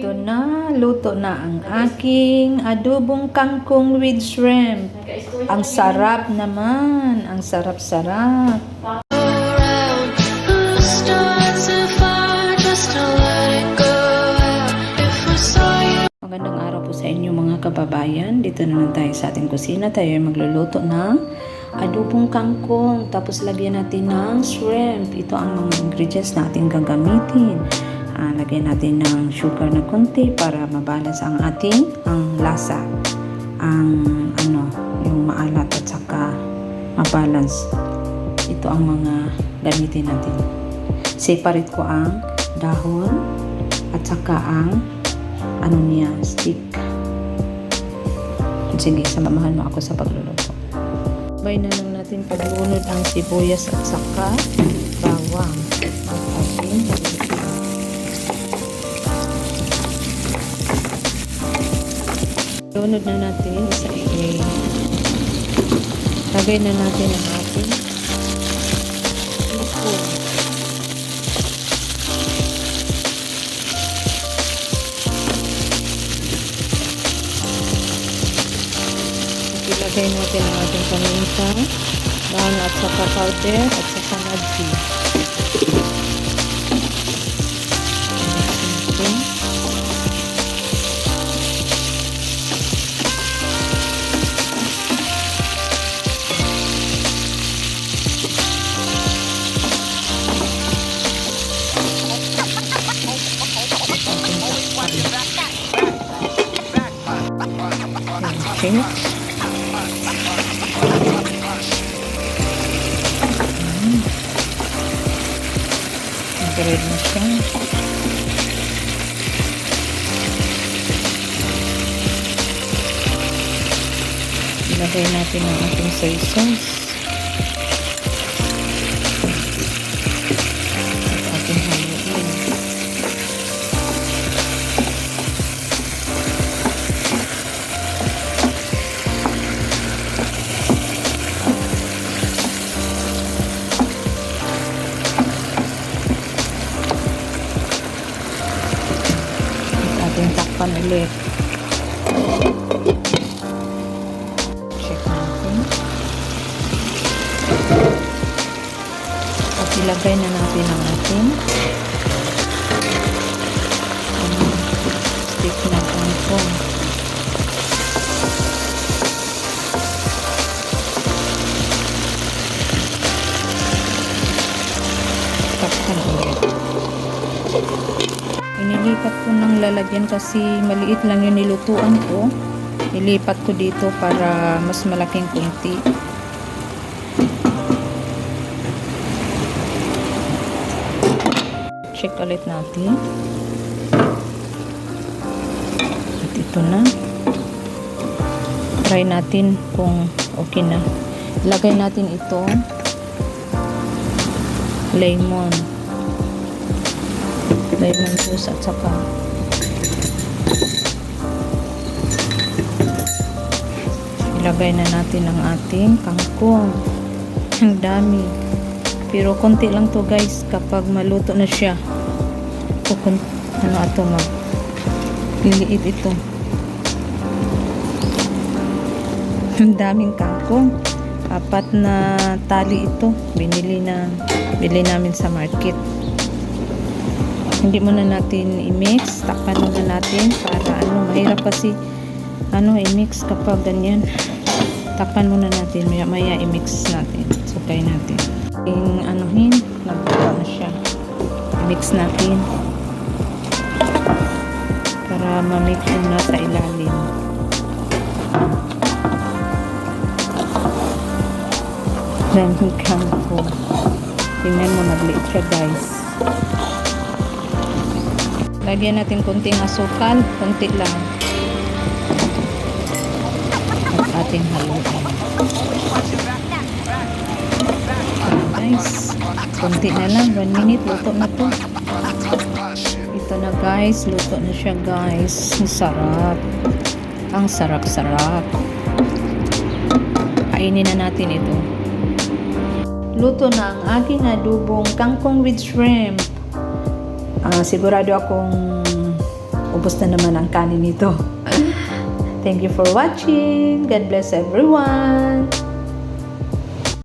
Ito na, luto na ang aking adobong kangkong with shrimp. Ang sarap naman, ang sarap-sarap. Magandang araw po sa inyo mga kababayan. Dito naman tayo sa ating kusina. Tayo ay magluluto ng adobong kangkong. Tapos lagyan natin ng shrimp. Ito ang mga ingredients na ating gagamitin. Ah, lagyan natin ng sugar na konti para mabalance ang ating ang lasa. Ang ano, yung maalat at saka mabalance. Ito ang mga gamitin natin. Separate ko ang dahon at saka ang ano niya, stick. Sige, samahan mo ako sa pagluluto. Sabay na lang natin paglunod ang sibuyas at saka bawang. At ating Lunod na natin sa i Lagay na natin ang ating teaspoon. Ilagay natin ang ating paminta, brown at saka powder at saka nudgy. Okay. Nag-red na siya. Ilagay natin ang ating soy sauce. Takpan ulit. Check natin. At ilagay na natin ang ating stick na kangkong. Takpan ulit. Inilipat ko ng lalagyan kasi maliit lang yung nilutuan ko. Ilipat ko dito para mas malaking kunti. Check ulit natin. At ito na. Try natin kung okay na. Lagay natin ito lemon lemon juice at saka ilagay na natin ang ating kangkong. Ang dami. Pero konti lang to guys. Kapag maluto na siya kukun ano ato mag liliit ito. Ang daming kangkong. Apat na tali ito. Binili na bili namin sa market hindi muna natin i-mix. Takpan muna natin para ano mahirap kasi ano i-mix kapag ganyan. Takpan muna natin. Maya maya i-mix natin. Sukay natin. Yung anuhin nagbuka na siya. I-mix natin. Para ma-mix yung nasa ilalim. Then hikang ko. Tingnan mo nagliit siya guys lagyan natin konting asukal konti lang. At ating haluin guys konti na lang. 1 minute luto na to. Ito na guys. Luto na siya guys. Ang sarap. Ang sarap sarap kainin na natin ito. Luto na ang aking adubong kangkong with shrimp Ah, sigurado akong ubos na naman ang kanin nito. Thank you for watching. God bless everyone.